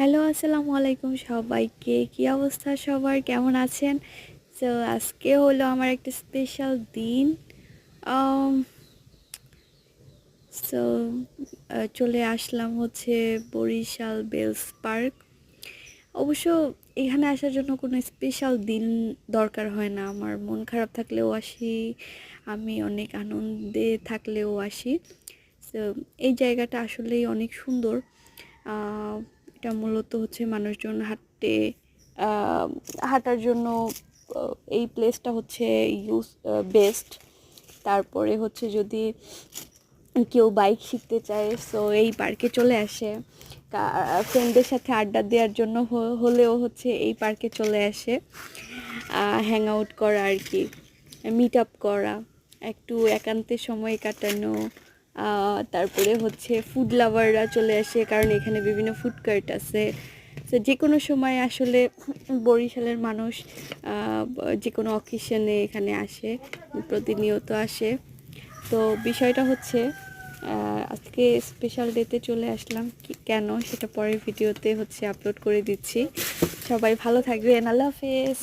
Hello, আসসালামু আলাইকুম সবাইকে। কি অবস্থা সবার? কেমন আছেন? তো আজকে হলো আমার একটা স্পেশাল দিন। সো চলে আসলাম হচ্ছে বরিশাল বেলস পার্ক। অবশ্য এখানে আসার জন্য কোনো স্পেশাল দিন দরকার হয় না। আমার মন খারাপ থাকলেও আসি, আমি অনেক আনন্দে থাকলেও আসি। তো এই জায়গাটা আসলেই অনেক সুন্দর। এটা মূলত হচ্ছে মানুষজন হাঁটতে হাঁটার জন্য এই প্লেসটা হচ্ছে ইউজ বেস্ট তারপরে হচ্ছে যদি কেউ বাইক শিখতে চায় সো এই পার্কে চলে আসে। ফ্রেন্ডদের সাথে আড্ডা দেওয়ার জন্য হলেও হচ্ছে এই পার্কে চলে আসে। হ্যাং আউট করা আর কি মিট আপ করা, একটু একান্তের সময় কাটানো তারপরে হচ্ছে ফুড লাভাররা চলে আসে, কারণ এখানে বিভিন্ন ফুড কার্ট আছে। তো যে কোনো সময় আসলে বরিশালের মানুষ যে কোনো অকেশনে এখানে আসে, প্রতিনিয়ত আসে। তো বিষয়টা হচ্ছে আজকে স্পেশাল ডেতে চলে আসলাম। কেন? সেটা পরের ভিডিওতে হচ্ছে আপলোড করে দিচ্ছি। সবাই ভালো থাকবেন। আল্লাহ হাফেজ।